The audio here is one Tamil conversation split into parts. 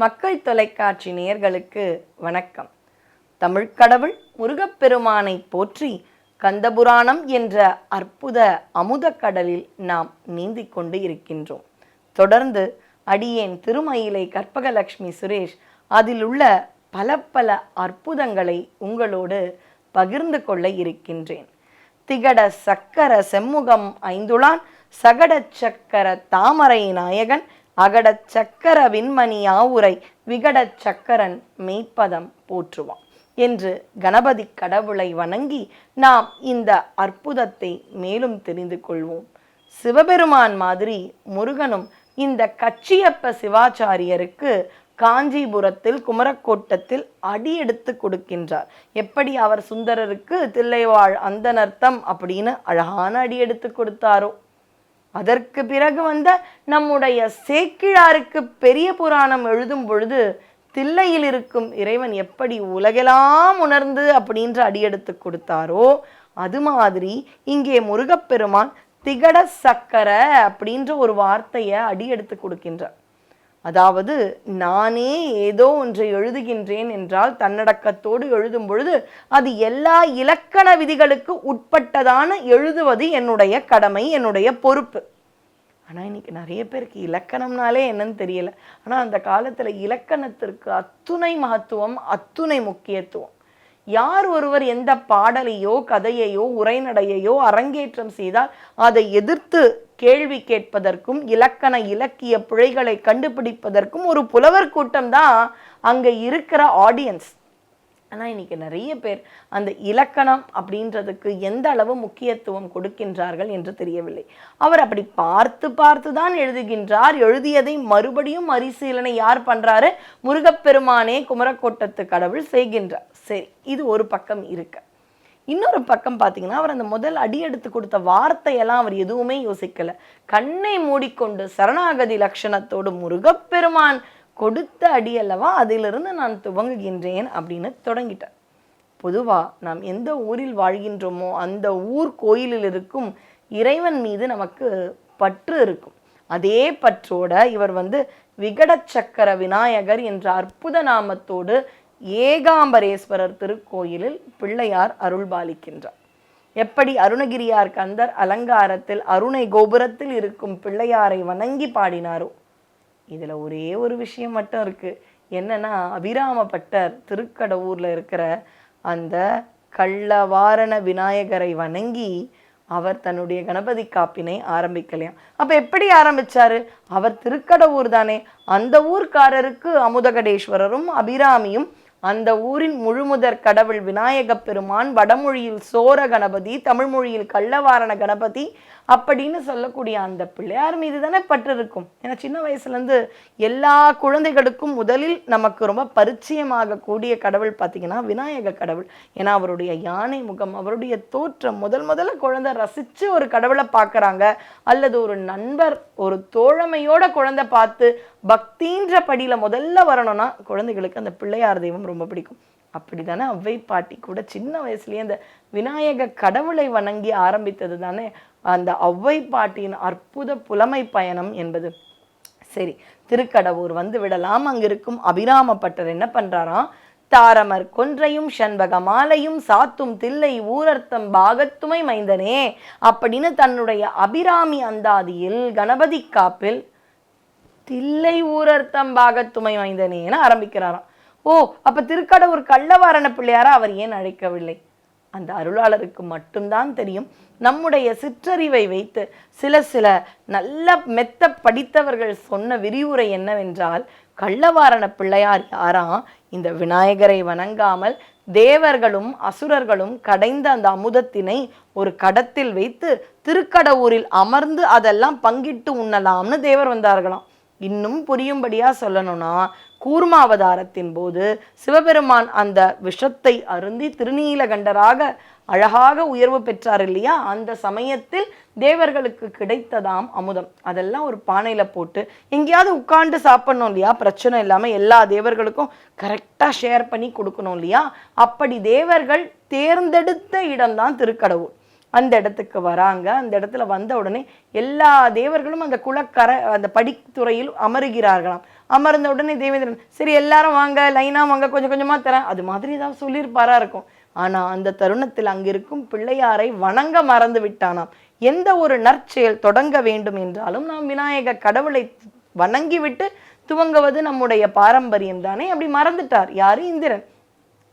மக்கள் தொலைக்காட்சி நேயர்களுக்கு வணக்கம். தமிழ்க்கடவுள் முருகப்பெருமானை போற்றி கந்தபுராணம் என்ற அற்புத அமுத கடலில் நாம் நீந்திக் கொண்டு இருக்கின்றோம். தொடர்ந்து அடியேன் திருமயிலை கற்பகலட்சுமி சுரேஷ் அதில் உள்ள பல பல அற்புதங்களை உங்களோடு பகிர்ந்து கொள்ள இருக்கின்றேன். திகட சக்கர செம்முகம் ஐந்துளான் சகட சக்கர தாமரை நாயகன் அகடச் சக்கர விண்மணி ஆவுரை விகடச் சக்கரன் மெய்ப்பதம் போற்றுவான். என்று கணபதி கடவுளை வணங்கி நாம் இந்த அற்புதத்தை மேலும் தெரிந்து கொள்வோம். சிவபெருமான் மாதிரி முருகனும் இந்த கச்சியப்ப சிவாச்சாரியருக்கு காஞ்சிபுரத்தில் குமரக்கோட்டத்தில் அடி எடுத்து கொடுக்கின்றார். எப்படி அவர் சுந்தரருக்கு தில்லைவாழ் அந்தனர்த்தம் அப்படின்னு அழகான அடி எடுத்து கொடுத்தாரோ. அதற்கு பிறகு வந்த நம்முடைய சேக்கிழாருக்கு பெரிய புராணம் எழுதும் பொழுது தில்லையில் இருக்கும் இறைவன் எப்படி உலகெல்லாம் உணர்ந்து அப்படின்ற அடியெடுத்து கொடுத்தாரோ அது மாதிரி இங்கே முருகப்பெருமான் திகட சக்கர அப்படின்ற ஒரு வார்த்தையை அடியெடுத்து கொடுக்கின்றார். அதாவது நானே ஏதோ ஒன்றை எழுதுகின்றேன் என்றால் தன்னடக்கத்தோடு எழுதும் பொழுது அது எல்லா இலக்கண விதிகளுக்கு உட்பட்டதான எழுதுவது என்னுடைய கடமை என்னுடைய பொறுப்பு. ஆனால் இன்றைக்கி நிறைய பேருக்கு இலக்கணம்னாலே என்னன்னு தெரியல. ஆனால் அந்த காலத்தில் இலக்கணத்திற்கு அத்துணை மகத்துவம் அத்துணை முக்கியத்துவம். யார் ஒருவர் எந்த பாடலையோ கதையையோ உரைநடையையோ அரங்கேற்றம் செய்தால் அதை எதிர்த்து கேள்வி கேட்பதற்கும் இலக்கண இலக்கிய பிழைகளை கண்டுபிடிப்பதற்கும் ஒரு புலவர் கூட்டம் தான் அங்கே இருக்கிற ஆடியன்ஸ் ஆனால் இன்னைக்கு நிறைய பேர் அந்த இலக்கணம் அப்படின்றதுக்கு எந்த அளவு முக்கியத்துவம் கொடுக்கின்றார்கள் என்று தெரியவில்லை. அவர் அப்படி பார்த்து பார்த்து தான் எழுதுகின்றார். எழுதியதை மறுபடியும் மறுசீலனை யார் பண்றாரு? முருகப்பெருமானே குமரக்கோட்டத்து கடவுள் செய்கின்றார். சரி இது ஒரு பக்கம் இருக்க. இன்னொரு பக்கம் பார்த்தீங்கன்னா அவர் அந்த முதல் அடி எடுத்து கொடுத்த வார்த்தையெல்லாம் அவர் எதுவுமே யோசிக்கலை. கண்ணை மூடிக்கொண்டு சரணாகதி லட்சணத்தோடு முருகப்பெருமான் கொடுத்த அடி அல்லவா அதிலிருந்து நான் துவங்குகின்றேன் அப்படின்னு தொடங்கிட்டார். பொதுவாக நாம் எந்த ஊரில் வாழ்கின்றோமோ அந்த ஊர் கோயிலில் இருக்கும் இறைவன் மீது நமக்கு பற்று இருக்கும். அதே பற்றோட இவர் வந்து விகடச்சக்கர விநாயகர் என்ற அற்புத நாமத்தோடு ஏகாம்பரேஸ்வரர் திருக்கோயிலில் பிள்ளையார் அருள்பாலிக்கின்றார் எப்படி அருணகிரியார் கந்தர் அலங்காரத்தில் அருணை கோபுரத்தில் இருக்கும் பிள்ளையாரை வணங்கி பாடினாரோ இதில் ஒரே ஒரு விஷயம் மட்டும் இருக்கு. என்னன்னா அபிராமப்பட்டர் திருக்கடவுரில் இருக்கிற அந்த கள்ளவாரண விநாயகரை வணங்கி அவர் தன்னுடைய கணபதி காப்பினை ஆரம்பிக்கலையாம். அப்போ எப்படி ஆரம்பிச்சாரு? அவர் திருக்கடவுர் தானே. அந்த ஊர்க்காரருக்கு அமுதகடேஸ்வரரும் அபிராமியும் அந்த ஊரின் முழுமுதற் கடவுள் விநாயக பெருமான் வடமொழியில் சோர கணபதி தமிழ்மொழியில் கள்ளவாரண கணபதி அப்படின்னு சொல்லக்கூடிய அந்த பிள்ளையார் மீது தானே பற்று இருக்கும் ஏன்னா சின்ன வயசுலேருந்து எல்லா குழந்தைகளுக்கும் முதலில் நமக்கு ரொம்ப பரிச்சயமாக கூடிய கடவுள் பார்த்தீங்கன்னா விநாயக கடவுள். ஏன்னா அவருடைய யானை முகம் அவருடைய தோற்றம் முதல் முதல்ல குழந்தை ரசித்து ஒரு கடவுளை பார்க்குறாங்க. அல்லது ஒரு நண்பர் ஒரு தோழமையோட குழந்தை பார்த்து பக்தின்ற படியில் முதல்ல வரணும்னா குழந்தைகளுக்கு அந்த பிள்ளையார் தெய்வம் ரொம்ப பிடிக்கும். அப்படி தானே அவ்வை பாட்டி கூட சின்ன வயசுலேயே அந்த விநாயக கடவுளை வணங்கி ஆரம்பித்தது தானே? அந்த ஒளவை பாட்டியின் அற்புத புலமை பயணம் என்பது. சரி திருக்கடவூர் வந்து விடலாம். அங்கிருக்கும் அபிராமப்பட்டர் என்ன பண்றாராம் தாரமர் கொன்றையும் செண்பக மாலையும் சாத்தும் தில்லை ஊரர்த்தம் பாகத்துமை மைந்தனே அப்படின்னு தன்னுடைய அபிராமி அந்தாதியில் கணபதி காப்பில் தில்லை ஊரர்த்தம் பாகத்துமை மைந்தனேன்னு ஆரம்பிக்கிறாராம். ஓ அப்ப திருக்கடவுர் கள்ளவாரண பிள்ளையாரா அவர் ஏன் அழைக்கவில்லை? அந்த அருளாளருக்கு மட்டும்தான் தெரியும். நம்முடைய சிற்றறிவை வைத்து சில சில நல்ல மெத்த படித்தவர்கள் சொன்ன விரிவுரை என்னவென்றால் கள்ளவாரண பிள்ளையார் யாராம் இந்த விநாயகரை வணங்காமல் தேவர்களும் அசுரர்களும் கடைந்த அந்த அமுதத்தினை ஒரு கடத்தில் வைத்து திருக்கடவுரில் அமர்ந்து அதெல்லாம் பங்கிட்டு உண்ணலாம்னு தேவர் வந்தார்களாம். இன்னும் புரியும்படியா சொல்லணும்னா கூர்மாவதாரத்தின் போது சிவபெருமான் அந்த விஷத்தை அருந்தி திருநீலகண்டராக அழகாக உயர்வு பெற்றார் இல்லையா? அந்த சமயத்தில் தேவர்களுக்கு கிடைத்ததாம் அமுதம். அதெல்லாம் ஒரு பானையில போட்டு எங்கேயாவது உட்காந்து சாப்பிடணும் இல்லையா? பிரச்சனை இல்லாம எல்லா தேவர்களுக்கும் கரெக்டா ஷேர் பண்ணி கொடுக்கணும் இல்லையா? அப்படி தேவர்கள் தேர்ந்தெடுத்த இடம்தான் திருக்கடவுள். அந்த இடத்துக்கு வராங்க. அந்த இடத்துல வந்த உடனே எல்லா தேவர்களும் அந்த குளக்கரை அந்த படித்துறையில் அமருகிறார்களாம். அமர்ந்த உடனே தேவேந்திரன் சரி எல்லாரும் வாங்க லைனா வாங்க கொஞ்சம் கொஞ்சமா தரேன். அது மாதிரி ஏதாவது சொல்லியிருப்பாரா இருக்கும். ஆனா அந்த தருணத்தில் அங்கிருக்கும் பிள்ளையாரை வணங்க மறந்து விட்டானாம். எந்த ஒரு நற்செயல் தொடங்க வேண்டும் என்றாலும் நாம் விநாயக கடவுளை வணங்கிவிட்டு துவங்குவது நம்முடைய பாரம்பரியம் தானே? அப்படி மறந்துட்டார். யாரு? இந்திரன்.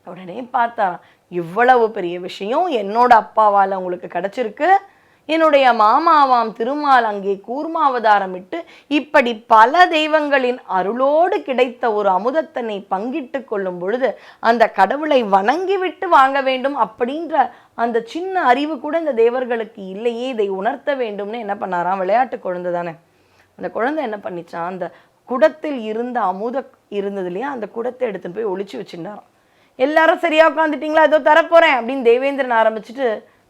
உடனே பார்த்தாராம் இவ்வளவு பெரிய விஷயம் என்னோட அப்பாவால் உங்களுக்கு கிடைச்சிருக்கு. என்னுடைய மாமாவாம் திருமால் அங்கே கூர்மாவதாரமிட்டு இப்படி பல தெய்வங்களின் அருளோடு கிடைத்த ஒரு அமுதத்தனை பங்கிட்டு கொள்ளும் பொழுது அந்த கடவுளை வணங்கிவிட்டு வாங்க வேண்டும் அப்படின்ற அந்த சின்ன அறிவு கூட இந்த தேவர்களுக்கு இல்லையே இதை உணர்த்த வேண்டும்னு என்ன பண்ணாராம்? விளையாட்டு குழந்தை தானே. அந்த குழந்தை என்ன பண்ணிச்சான் அந்த குடத்தில் இருந்த அமுத இருந்தது இல்லையா? அந்த குடத்தை எடுத்துன்னு போய் ஒழிச்சு வச்சுட்டாராம் எல்லாரும் சரியா உட்காந்துட்டீங்களா ஏதோ தரப்போறேன் அப்படின்னு தேவேந்திரன் ஆரம்பிச்சுட்டு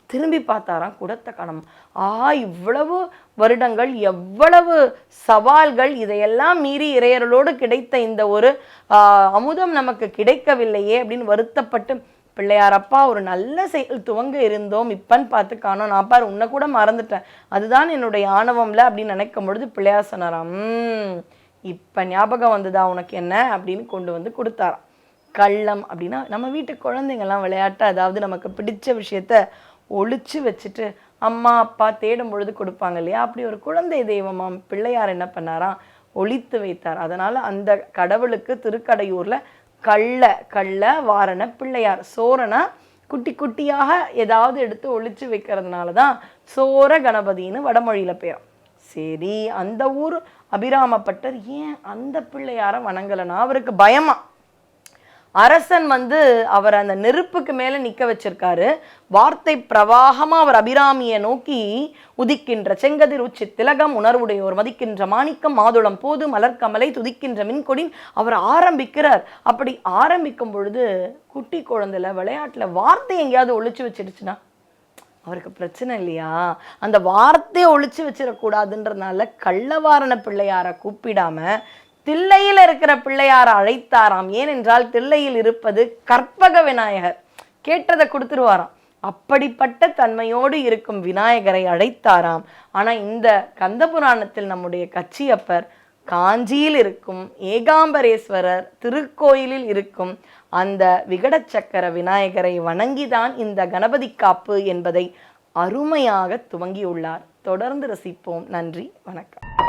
திரும்பி பார்த்தாராம் குடத்தை காணோம் ஆ இவ்வளவு வருடங்கள் எவ்வளவு சவால்கள் இதையெல்லாம் மீறி இறையர்களோடு கிடைத்த இந்த ஒரு அமுதம் நமக்கு கிடைக்கவில்லையே அப்படின்னு வருத்தப்பட்டு பிள்ளையாரப்பா ஒரு நல்ல செயல் துவங்க இருந்தோம். இப்பன்னு பார்த்து காணோம். நான் பாரு உன்னை கூட மறந்துட்டேன். அதுதான் என்னுடைய ஆணவம்ல அப்படின்னு நினைக்கும் பொழுது பிள்ளையார் சொன்னாராம் இப்போ ஞாபகம் வந்ததா? உனக்கு என்ன? அப்படின்னு கொண்டு வந்து கொடுத்தாராம். கள்ளம் அப்படின்னா நம்ம வீட்டு குழந்தைங்கள்லாம் விளையாட்டு அதாவது நமக்கு பிடிச்ச விஷயத்த ஒழிச்சு வச்சுட்டு அம்மா அப்பா தேடும் பொழுது கொடுப்பாங்க இல்லையா? அப்படி ஒரு குழந்தை தெய்வமாம். பிள்ளையார் என்ன பண்ணாராம் ஒழித்து வைத்தார். அதனால் அந்த கடவுளுக்கு திருக்கடையூரில் கள்ள கள்ள வாரண பிள்ளையார் சோரனா குட்டி குட்டியாக ஏதாவது எடுத்து ஒழிச்சு வைக்கிறதுனால தான் சோர கணபதின்னு வடமொழியில் பேரும். சரி அந்த ஊர் அபிராமப்பட்டர் ஏன் அந்த பிள்ளையாரை வணங்கலைன்னா அவருக்கு பயமா? அரசன் வந்து அவர் அந்த நெருப்புக்கு மேல நிற்க வச்சிருக்காரு. வார்த்தை பிரவாகமா அவர் அபிராமியை நோக்கி உதிக்கின்ற செங்கதிர் உச்சி திலகம் உணர்வுடையோர் மதிக்கின்ற மாணிக்கம் மாதுளம் போது மலர்க்கமலை துதிக்கின்ற மின்கொடின் அவர் ஆரம்பிக்கிறார். அப்படி ஆரம்பிக்கும் பொழுது குட்டி குழந்தைல விளையாட்டுல வார்த்தை எங்கேயாவது ஒழிச்சு வச்சிடுச்சுன்னா அவருக்கு பிரச்சனை இல்லையா? அந்த வார்த்தையை ஒழிச்சு வச்சிடக்கூடாதுன்றதுனால கள்ளவாரண பிள்ளையாரை கூப்பிடாம தில்லையில் இருக்கிற பிள்ளையார் அழைத்தாராம். ஏனென்றால் தில்லையில் இருப்பது கற்பக விநாயகர். கேட்டதை கொடுத்துருவாராம். அப்படிப்பட்ட தன்மையோடு இருக்கும் விநாயகரை அழைத்தாராம். ஆனா இந்த கந்தபுராணத்தில் நம்முடைய கச்சியப்பர் காஞ்சியில் இருக்கும் ஏகாம்பரேஸ்வரர் திருக்கோயிலில் இருக்கும் அந்த விகடச்சக்கர விநாயகரை வணங்கிதான் இந்த கணபதி காப்பு என்பதை அருமையாக துவங்கியுள்ளார். தொடர்ந்து ரசிப்போம். நன்றி. வணக்கம்.